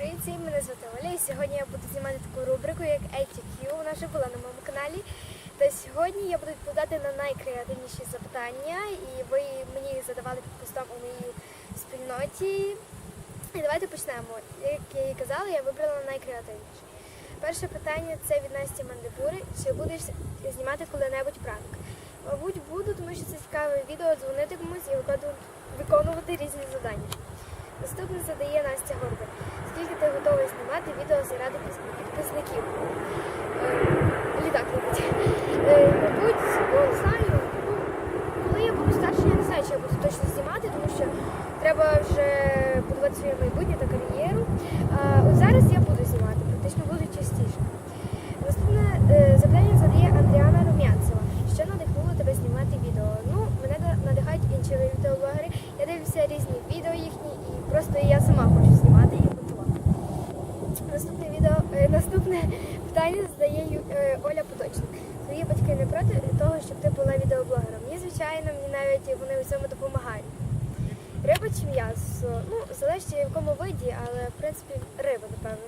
Привіт мене звати Оля, і сьогодні я буду знімати таку рубрику, як ATQ, вона вже була на моєму каналі. Та сьогодні я буду відповідати на найкреативніші запитання, і ви мені їх задавали під постом у моїй спільноті. І давайте почнемо. Як я і казала, я вибрала найкреативніше. Перше питання це від Насті Мандибури. Чи будеш знімати коли-небудь пранк? Мабуть, буду, тому що це цікаве відео, дзвонити комусь і виконувати різні завдання. Наступне задає Настя Горбер. Скільки ти готовий знімати відео заради підписників? Е, Літак любить. Е, Мабуть, ну, не знаю. Коли я буду старше, я не знаю, чи я буду точно знімати, тому що треба вже будувати своє майбутнє та кар'єру. От зараз я буду знімати, практично буду частіше. Наступне е, запитання задає Андріана Румянцева. Що надихнуло тебе знімати відео? Ну, мене надихають інші відеоблогери. Я дивлюся різні відео їхні, і просто я сама хочу. Наступне відео, е, наступне питання задає е, Оля Поточник. Твої батьки не проти того, щоб ти була відеоблогером? Ні, звичайно, мені навіть вони у цьому допомагають. Риба чи м'ясо? Ну, залежить в якому виді, але в принципі риба, напевно.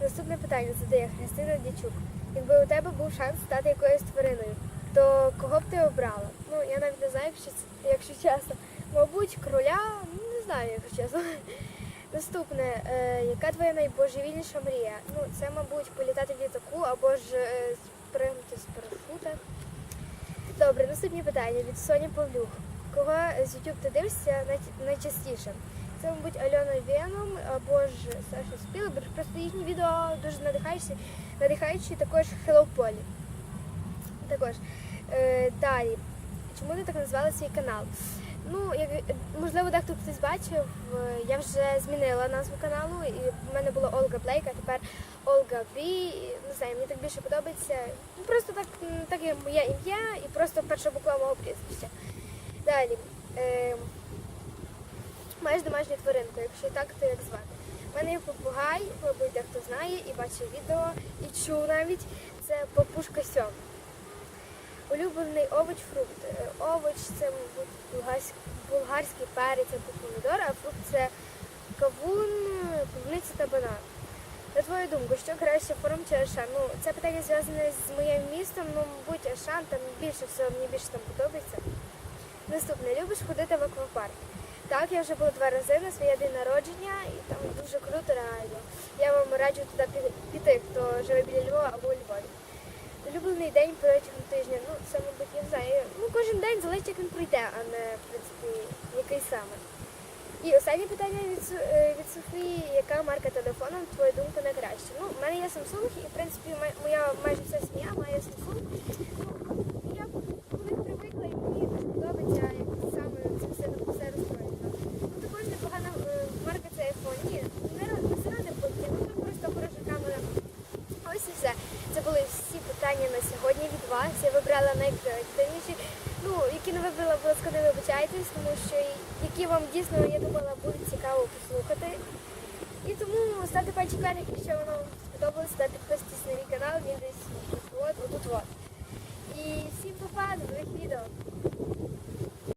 Наступне питання задає Христина Дячук. Якби у тебе був шанс стати якоюсь твариною, то кого б ти обрала? Ну, я навіть не знаю, якщо, якщо чесно. Мабуть, кроля, ну не знаю, якщо чесно. Наступне, е, яка твоя найбожевільніша мрія? Ну, це, мабуть, політати в літаку або ж е, спригнути з парашута. Добре, наступні питання від Соні Павлюх. Кого з YouTube ти дивишся най- найчастіше? Це, мабуть, Альона Веном або ж Саша Спілберг. Просто їхні відео дуже надихаючі, надихаючі також Hello Polly. Також е, далі. Чому ти так назвала свій канал? Ну, як можливо, дехто хтось бачив, е, я вже змінила назву каналу, і в мене була Олга Блейк, а тепер Олга Бі. Не знаю, мені так більше подобається. Ну, просто так, так є моє ім'я і просто перша буква мого прізвища. Далі. Е, маєш домашню тваринку, якщо так, то як звати? У мене є попугай, мабуть, дехто знає і бачив відео, і чув навіть. Це папушка сьом. Улюблений овоч, фрукт. Е, Овоч це, мабуть, булгарський, перець або помідор, а фрукт це кавун, полуниця та банан. На твою думку, що краще форум чи Ашан? Ну, це питання зв'язане з моїм містом, ну, мабуть, Ашан, там більше всього, мені більше там подобається. Наступне, любиш ходити в аквапарк? Так, я вже була два рази на своє день народження, і там дуже круто реально. Я вам раджу туди піти, хто живе біля Львова або у Львові. Улюблений день протягом тижня. Ну, це, мабуть, я не знаю. Ну, кожен день залежить, як він пройде, а не, в принципі, який саме. І останнє питання від, е, від Софії. Яка марка телефону, на твою думку, найкраща? Ну, в мене є Samsung, і, в принципі, моя майже вся сім'я має Samsung. Ну, я до них привикла, і мені дуже подобається, як саме це все, все розстроєно. Ну, також непогана е, марка це iPhone. Ні, не, ра- не заради потім, ну, там просто хороша камера. Ось і все. Це були всі питання на сьогодні від вас. Я вибрала найкреативніші. Ну, які не вибрала, будь ласка, не вибачайтесь, тому що які вам дійсно, я думала, буде цікаво послухати. І тому ставте пальчик вверх, якщо воно вам сподобалося, та підписуйтесь на мій канал, він десь от, от, от. І всім па-па, до нових відео.